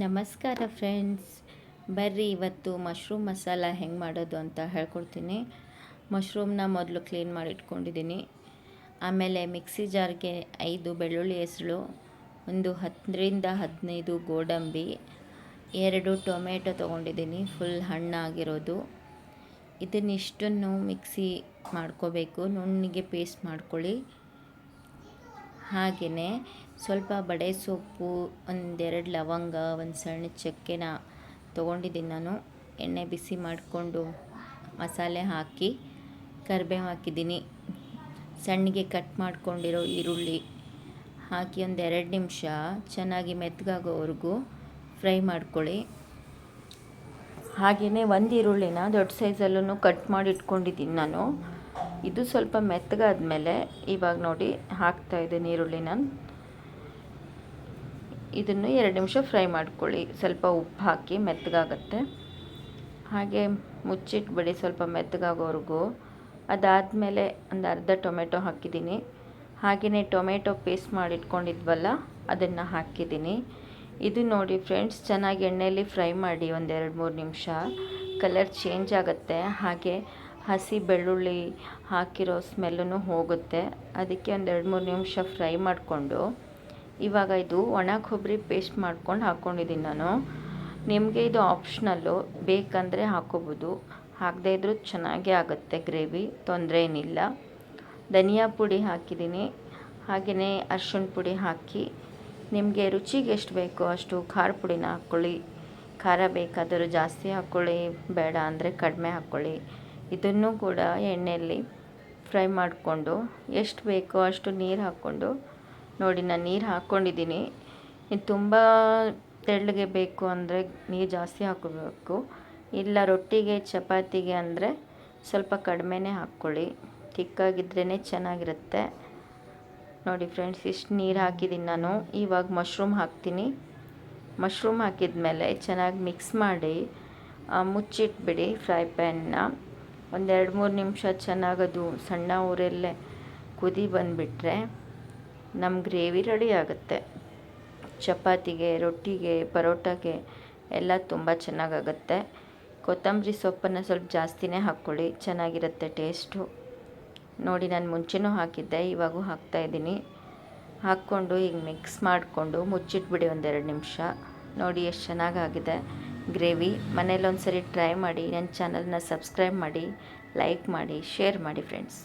ನಮಸ್ಕಾರ ಫ್ರೆಂಡ್ಸ್. ಬರ್ರಿ, ಇವತ್ತು ಮಶ್ರೂಮ್ ಮಸಾಲ ಹೆಂಗೆ ಮಾಡೋದು ಅಂತ ಹೇಳ್ಕೊಡ್ತೀನಿ. ಮಶ್ರೂಮ್ನ ಮೊದಲು ಕ್ಲೀನ್ ಮಾಡಿ ಇಟ್ಕೊಂಡಿದ್ದೀನಿ ಆಮೇಲೆ ಮಿಕ್ಸಿ ಜಾರ್ಗೆ ಐದು ಬೆಳ್ಳುಳ್ಳಿ ಹೆಸಳು ಒಂದು ಹತ್ತರಿಂದ ಹದಿನೈದು ಗೋಡಂಬಿ, ಎರಡು ಟೊಮೆಟೊ ತೊಗೊಂಡಿದ್ದೀನಿ, ಫುಲ್ ಹಣ್ಣಾಗಿರೋದು ಇದನ್ನಿಷ್ಟನ್ನು ಮಿಕ್ಸಿ ಮಾಡ್ಕೋಬೇಕು. ನುಣ್ಣಿಗೆ ಪೇಸ್ಟ್ ಮಾಡ್ಕೊಳ್ಳಿ. ಹಾಗೆಯೇ ಸ್ವಲ್ಪ ಬಡೆ ಸೊಪ್ಪು, ಒಂದೆರಡು ಲವಂಗ, ಒಂದು ಸಣ್ಣ ಚಕ್ಕೆನ ತೊಗೊಂಡಿದ್ದೀನಿ ನಾನು. ಎಣ್ಣೆ ಬಿಸಿ ಮಾಡಿಕೊಂಡು ಮಸಾಲೆ ಹಾಕಿ ಕರಿಬೇವು ಹಾಕಿದ್ದೀನಿ. ಸಣ್ಣಗೆ ಕಟ್ ಮಾಡ್ಕೊಂಡಿರೋ ಈರುಳ್ಳಿ ಹಾಕಿ ಒಂದು ಎರಡು ನಿಮಿಷ ಚೆನ್ನಾಗಿ ಮೆತ್ತಗಾಗೋವರೆಗೂ ಫ್ರೈ ಮಾಡ್ಕೊಳ್ಳಿ. ಹಾಗೆಯೇ ಒಂದು ಈರುಳ್ಳಿನ ದೊಡ್ಡ ಸೈಜಲ್ಲೂ ಕಟ್ ಮಾಡಿ ಇಟ್ಕೊಂಡಿದ್ದೀನಿ ನಾನು. ಇದು ಸ್ವಲ್ಪ ಮೆತ್ತಗಾದ್ಮೇಲೆ ಇವಾಗ ನೋಡಿ ಹಾಕ್ತಾ ಇದ್ದೀನಿ ಈರುಳ್ಳಿನ ಇದನ್ನು ಎರಡು ನಿಮಿಷ ಫ್ರೈ ಮಾಡ್ಕೊಳ್ಳಿ. ಸ್ವಲ್ಪ ಉಪ್ಪು ಹಾಕಿ ಮೆತ್ತಗಾಗತ್ತೆ. ಹಾಗೆ ಮುಚ್ಚಿಟ್ಬಿಡಿ ಸ್ವಲ್ಪ ಮೆತ್ತಗಾಗೋವರೆಗೂ. ಅದಾದಮೇಲೆ ಒಂದು ಅರ್ಧ ಟೊಮೆಟೊ ಹಾಕಿದ್ದೀನಿ. ಹಾಗೆಯೇ ಟೊಮೆಟೊ ಪೇಸ್ಟ್ ಮಾಡಿಟ್ಕೊಂಡಿದ್ವಲ್ಲ, ಅದನ್ನು ಹಾಕಿದ್ದೀನಿ. ಇದು ನೋಡಿ ಫ್ರೆಂಡ್ಸ್, ಚೆನ್ನಾಗಿ ಎಣ್ಣೆಯಲ್ಲಿ ಫ್ರೈ ಮಾಡಿ ಒಂದೆರಡು ಮೂರು ನಿಮಿಷ. ಕಲರ್ ಚೇಂಜ್ ಆಗುತ್ತೆ. ಹಾಗೆ ಹಸಿ ಬೆಳ್ಳುಳ್ಳಿ ಹಾಕಿರೋ ಸ್ಮೆಲ್ಲೂ ಹೋಗುತ್ತೆ. ಅದಕ್ಕೆ ಒಂದು ಎರಡು ಮೂರು ನಿಮಿಷ ಫ್ರೈ ಮಾಡಿಕೊಂಡು, ಇವಾಗ ಇದು ಒಣ ಕೊಬ್ಬರಿ ಪೇಸ್ಟ್ ಮಾಡ್ಕೊಂಡು ಹಾಕ್ಕೊಂಡಿದ್ದೀನಿ ನಾನು. ನಿಮಗೆ ಇದು ಆಪ್ಷನಲ್ಲು, ಬೇಕಂದರೆ ಹಾಕೋಬೋದು. ಹಾಕದೇ ಇದ್ರೂ ಚೆನ್ನಾಗೇ ಆಗುತ್ತೆ ಗ್ರೇವಿ, ತೊಂದರೆ ಏನಿಲ್ಲ. ಧನಿಯಾ ಪುಡಿ ಹಾಕಿದ್ದೀನಿ ಹಾಗೆಯೇ ಅರ್ಶಿಣ ಪುಡಿ ಹಾಕಿ, ನಿಮಗೆ ರುಚಿಗೆ ಎಷ್ಟು ಬೇಕೋ ಅಷ್ಟು ಖಾರ ಪುಡಿನ ಹಾಕ್ಕೊಳ್ಳಿ ಖಾರ ಬೇಕಾದರೂ ಜಾಸ್ತಿ ಹಾಕ್ಕೊಳ್ಳಿ ಬೇಡ ಅಂದರೆ ಕಡಿಮೆ ಹಾಕ್ಕೊಳ್ಳಿ ಇದನ್ನು ಕೂಡ ಎಣ್ಣೆಯಲ್ಲಿ ಫ್ರೈ ಮಾಡಿಕೊಂಡು ಎಷ್ಟು ಬೇಕೋ ಅಷ್ಟು ನೀರು ಹಾಕ್ಕೊಂಡು, ನೋಡಿ ನಾನು ನೀರು ಹಾಕ್ಕೊಂಡಿದ್ದೀನಿ. ತುಂಬ ತೆಳ್ಳಗೆ ಬೇಕು ಅಂದರೆ ನೀರು ಜಾಸ್ತಿ ಹಾಕೋಬೇಕು. ಇಲ್ಲ ರೊಟ್ಟಿಗೆ, ಚಪಾತಿಗೆ ಅಂದರೆ ಸ್ವಲ್ಪ ಕಡಿಮೆನೇ ಹಾಕ್ಕೊಳ್ಳಿ. ತಿಕ್ಕಾಗಿದ್ರೇ ಚೆನ್ನಾಗಿರುತ್ತೆ. ನೋಡಿ ಫ್ರೆಂಡ್ಸ್, ಇಷ್ಟು ನೀರು ಹಾಕಿದ್ದೀನಿ ನಾನು. ಇವಾಗ ಮಶ್ರೂಮ್ ಹಾಕ್ತೀನಿ. ಮಶ್ರೂಮ್ ಹಾಕಿದ ಮೇಲೆ ಚೆನ್ನಾಗಿ ಮಿಕ್ಸ್ ಮಾಡಿ ಮುಚ್ಚಿಟ್ಬಿಡಿ ಫ್ರೈ ಪ್ಯಾನ್ನ. ಒಂದೆರಡು ಮೂರು ನಿಮಿಷ ಚೆನ್ನಾಗದು, ಸಣ್ಣ ಊರಲ್ಲೇ ಕುದಿ ಬಂದುಬಿಟ್ರೆ ನಮ್ಮ ಗ್ರೇವಿ ರೆಡಿ ಆಗುತ್ತೆ. ಚಪಾತಿಗೆ, ರೊಟ್ಟಿಗೆ ಪರೋಟಕ್ಕೆ ಎಲ್ಲ ತುಂಬ ಚೆನ್ನಾಗಾಗುತ್ತೆ. ಕೊತ್ತಂಬರಿ ಸೊಪ್ಪನ್ನು ಸ್ವಲ್ಪ ಜಾಸ್ತಿನೇ ಹಾಕ್ಕೊಳ್ಳಿ, ಚೆನ್ನಾಗಿರುತ್ತೆ ಟೇಸ್ಟು. ನೋಡಿ, ನಾನು ಮುಂಚೆನೂ ಹಾಕಿದ್ದೆ, ಇವಾಗೂ ಹಾಕ್ತಾಯಿದ್ದೀನಿ ಹಾಕ್ಕೊಂಡು ಈಗ ಮಿಕ್ಸ್ ಮಾಡಿಕೊಂಡು ಮುಚ್ಚಿಟ್ಬಿಡಿ ಒಂದೆರಡು ನಿಮಿಷ. ನೋಡಿ, ಎಷ್ಟು ಚೆನ್ನಾಗಾಗಿದೆ. ಗ್ರೇವಿ. ಮನೇಲಿ ಒಂದು ಸರಿ ಟ್ರೈ ಮಾಡಿ, ನನ್ನ ಚಾನಲ್ನ ಸಬ್ಸ್ಕ್ರೈಬ್ ಮಾಡಿ, ಲೈಕ್ ಮಾಡಿ, ಶೇರ್ ಮಾಡಿ, ಫ್ರೆಂಡ್ಸ್.